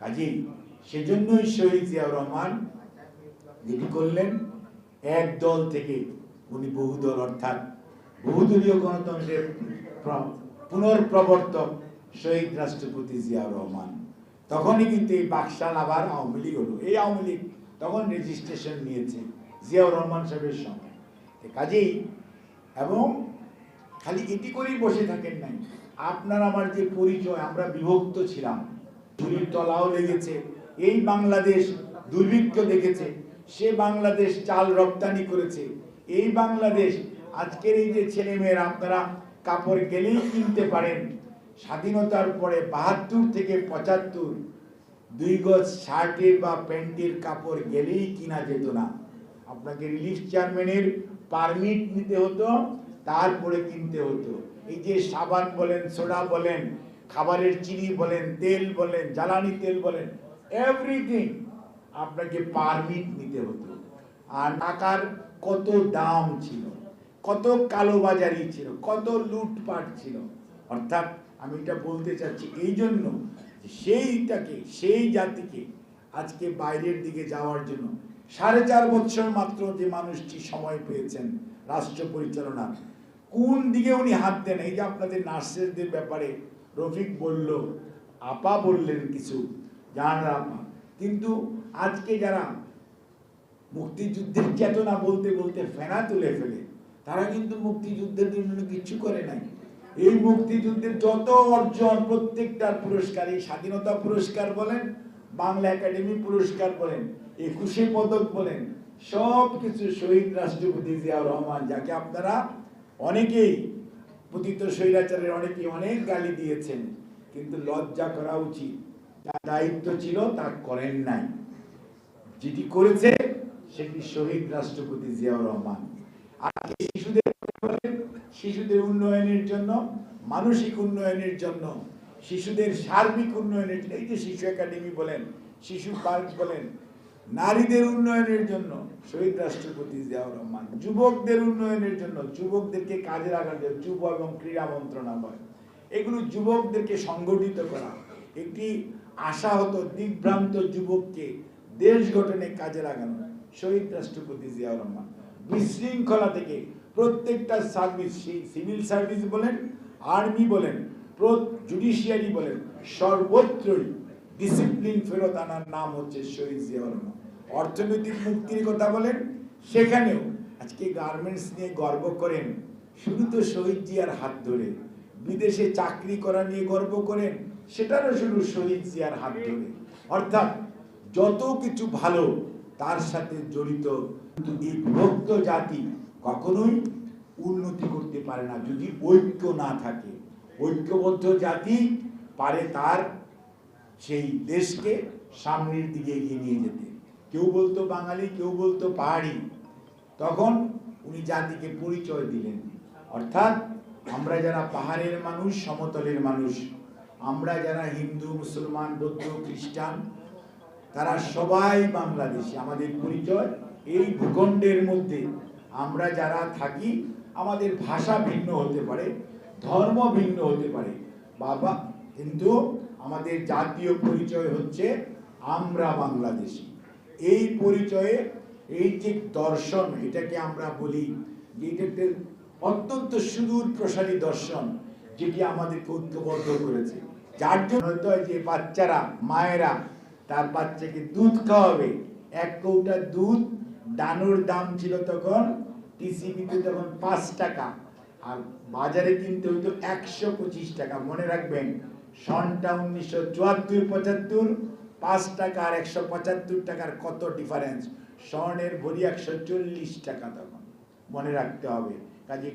কাজেই সেজন্যই শহীদ জিয়াউর রহমান যেটি করলেন। এক দল থেকে উনি বহুদল অর্থাৎ বহুদলীয় গণতন্ত্রের প্র- পুনর্প্রবর্তক শহীদ রাষ্ট্রপতি জিয়াউর রহমান। তখনই কিন্তু এই বাকশাল আবার আওয়ামী লীগ হলো। এই আওয়ামী লীগ তখন রেজিস্ট্রেশন নিয়েছে জিয়াউর রহমান সাহেবের সঙ্গে। কাজেই এবং খালি এটি করেই বসে থাকেন নাই। আপনার আমার যে পরিচয়, আমরা বিভক্ত ছিলাম। ঝুড়ির তলাও লেগেছে। এই বাংলাদেশ দুর্ভিক্ষ দেখেছে। সে বাংলাদেশ চাল রপ্তানি করেছে। এই বাংলাদেশ আজকের এই যে ছেলে মেয়েরা আপনারা কাপড় গেলেই কিনতে পারেন। স্বাধীনতার পরে বাহাত্তর থেকে পঁচাত্তর, দুই গজ শার্টের বা প্যান্টের কাপড় গেলেই কিনা যেত না। আপনাকে রিলিফ চেয়ারম্যানের পারমিট নিতে হতো, তারপরে কিনতে হতো। এই যে সাবান বলেন, সোডা বলেন খাবারের চিনি বলেন, তেল বলেন, জ্বালানি তেল বলেন এভরিথিং আপনাকে পারমিট নিতে হতো। আর টাকার কত দাম ছিল, কত কালোবাজারি ছিল, কত লুটপাট ছিল। অর্থাৎ আমি এটা বলতে চাচ্ছি এই জন্য সেইটাকে, সেই জাতিকে আজকে বাইরের দিকে যাওয়ার জন্য সাড়ে চার বছর মাত্র যে মানুষটি সময় পেয়েছেন রাষ্ট্র পরিচালনার, কোন দিকে উনি হাত দেন? এই যে আপনাদের নার্সেসদের ব্যাপারে রফিক বলল, আপা বললেন কিছু জাহানারা আপা কিন্তু আজকে যারা মুক্তিযুদ্ধের চেতনা বলতে বলতে ফেনা তুলে ফেলে, তারা কিন্তু মুক্তিযুদ্ধের জন্য কিছু করে নাই। এই মুক্তিযুদ্ধের যত অর্জন, প্রত্যেকটার পুরস্কার, এই স্বাধীনতা পুরস্কার বলেন, বাংলা একাডেমি পুরস্কার বলেন, একুশে পদক বলেন সব কিছু শহীদ রাষ্ট্রপতি জিয়াউর রহমান, যাকে আপনারা অনেকেই পতিত স্বৈরাচারের অনেকেই অনেক গালি দিয়েছেন, কিন্তু লজ্জা করা উচিত। তার দায়িত্ব ছিল, তা করেন নাই। যেটি করেছে, সেটি শহীদ রাষ্ট্রপতি জিয়াউর রহমান। আজকে শিশুদের শিশুদের উন্নয়নের জন্য, মানসিক উন্নয়নের জন্য, শিশুদের সার্বিক উন্নয়নের এই যে শিশু একাডেমি বলেন, শিশু পার্ক বলেন নারীদের উন্নয়নের জন্য, শহীদ রাষ্ট্রপতি জিয়াউর রহমান, যুবকদের উন্নয়নের জন্য, যুবকদেরকে কাজে লাগার জন্য, যুব এবং ক্রীড়া মন্ত্রণালয়, এগুলো যুবকদেরকে সংগঠিত করা। একটি আশাহত দিগ্ভ্রান্ত যুবককে দেশ গঠনে কাজে লাগানো, শহীদ রাষ্ট্রপতি জিয়াউর রহমান। বিশৃঙ্খলা থেকে প্রত্যেকটা সার্ভিস, সেই সিভিল সার্ভিস বলেন, আর্মি বলেন জুডিশিয়ারি বলেন, সর্বত্রই ডিসিপ্লিন ফেরত আনার নাম হচ্ছে শহীদ জিয়াউর রহমান। অর্থনৈতিক মুক্তির কথা বলেন, সেখানেও আজকে গার্মেন্টস নিয়ে গর্ব করেন, শুধু তো শহীদ জিয়ার হাত ধরে, বিদেশে চাকরি করা নিয়ে গর্ব করেন, সেটারও শুধু শহীদ জিয়ার হাত ধরে। অর্থাৎ যত কিছু ভালো, তার সাথে জড়িত এই বিভক্ত জাতি কখনোই উন্নতি করতে পারে না। যদি ঐক্য না থাকে, ঐক্যবদ্ধ জাতি পারে তার সেই দেশকে সামনের দিকে এগিয়ে নিয়ে যেতে। কেউ বলতো বাঙালি, কেউ বলতো পাহাড়ি। তখন উনি জাতিকে পরিচয় দিলেন। অর্থাৎ আমরা যারা পাহাড়ের মানুষ, সমতলের মানুষ, আমরা যারা হিন্দু, মুসলমান, বৌদ্ধ, খ্রিস্টান, তারা সবাই বাংলাদেশি। আমাদের পরিচয় এই ভূখণ্ডের মধ্যে। আমরা যারা থাকি, আমাদের ভাষা ভিন্ন হতে পারে, ধর্ম ভিন্ন হতে পারে। বাবা কিন্তু আমাদের জাতীয় পরিচয় হচ্ছে আমরা বাংলাদেশি। এই পরিচয়ে এই যে দর্শন, এটাকে আমরা বলি যে এটা অত্যন্ত সুদূর প্রসারী দর্শন যেটি আমাদেরকে ঐক্যবদ্ধ করেছে। যার জন্য হয়তো যে বাচ্চারা, মায়েরা তার বাচ্চাকে দুধ খাওয়াবে, এক কৌটা দুধ ডানোর দাম ছিল তখন টিসিবিতে তখন পাঁচ টাকা, আর বাজারে কিনতে হইতো একশো পঁচিশ টাকা, মনে রাখবেন সনটা উনিশশো চুয়াত্তর, পঁচাত্তর, পাঁচ টাকা আর একশো পঁচাত্তর টাকার কত ডিফারেন্স স্বর্ণের ভরি একশো চল্লিশ টাকা তখন। মনে রাখতে হবে। কাজে